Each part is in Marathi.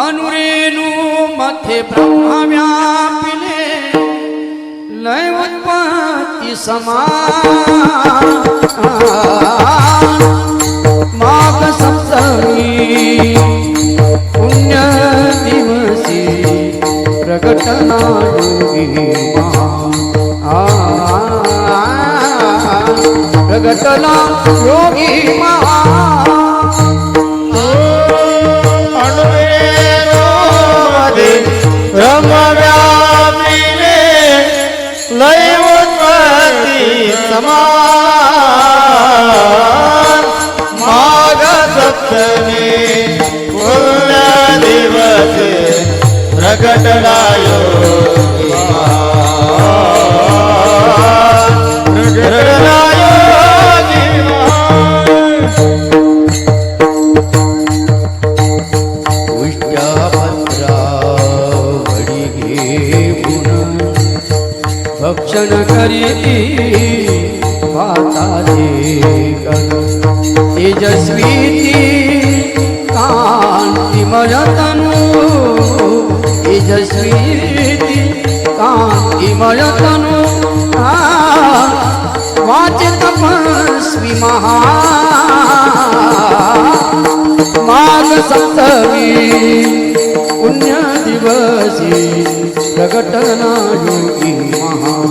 અનુરેનું મથે બ્રહ્મા વ્યાપીને લય ઉત્પત્તિ સમાન માગ સપ્તમી પુણ્ય દિવસે પ્રગટના યોગી પ્રગટના યોગી મહા समान माघ सप्तमी पूर्ण दिवस प्रगटलायो तेजस्वी ती कांतिमय तनु तेजस्वी ती कांतिमय तनु तपस्वी महा. माघ सप्तमी पुण्य दिवसी प्रकटना योगी महा.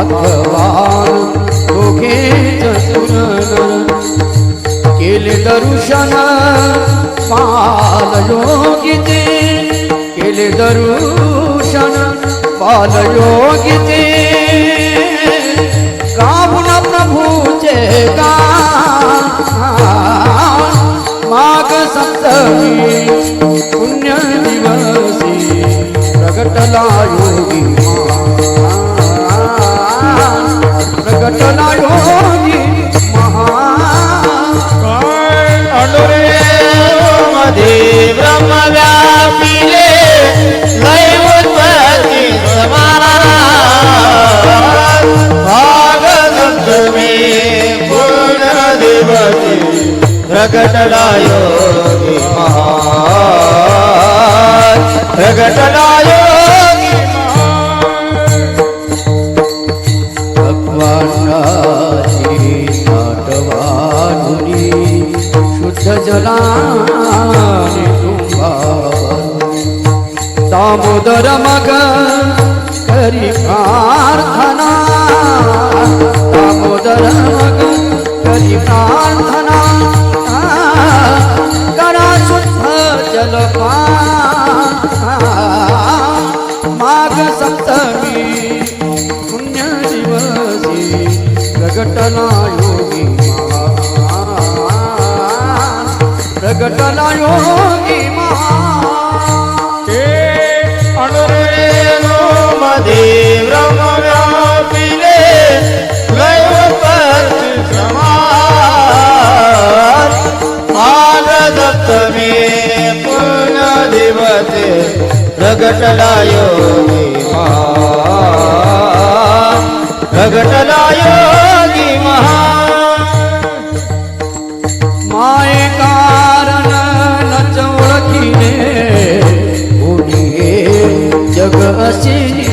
भाग्यवान दोघे केले दर्शन पाल योगिते केले दर्शन पाल योगिते राहुल प्रभूचे माग सप्तमी पुण्य दिवसी प्रगटला योगी. प्रगटला योगी महान प्रगटला योगी भगवानाची दामोदर मग करी प्रार्थना। संतमी पुण्य दिवसी प्रगटला योगी प्रगटला योगी अनुरेनो मधे ब्रह्मव्यापिले प्रगटला योगी प्रगटला योगी महा माय कारण नच ओळखीने जग असिनी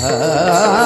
Ah.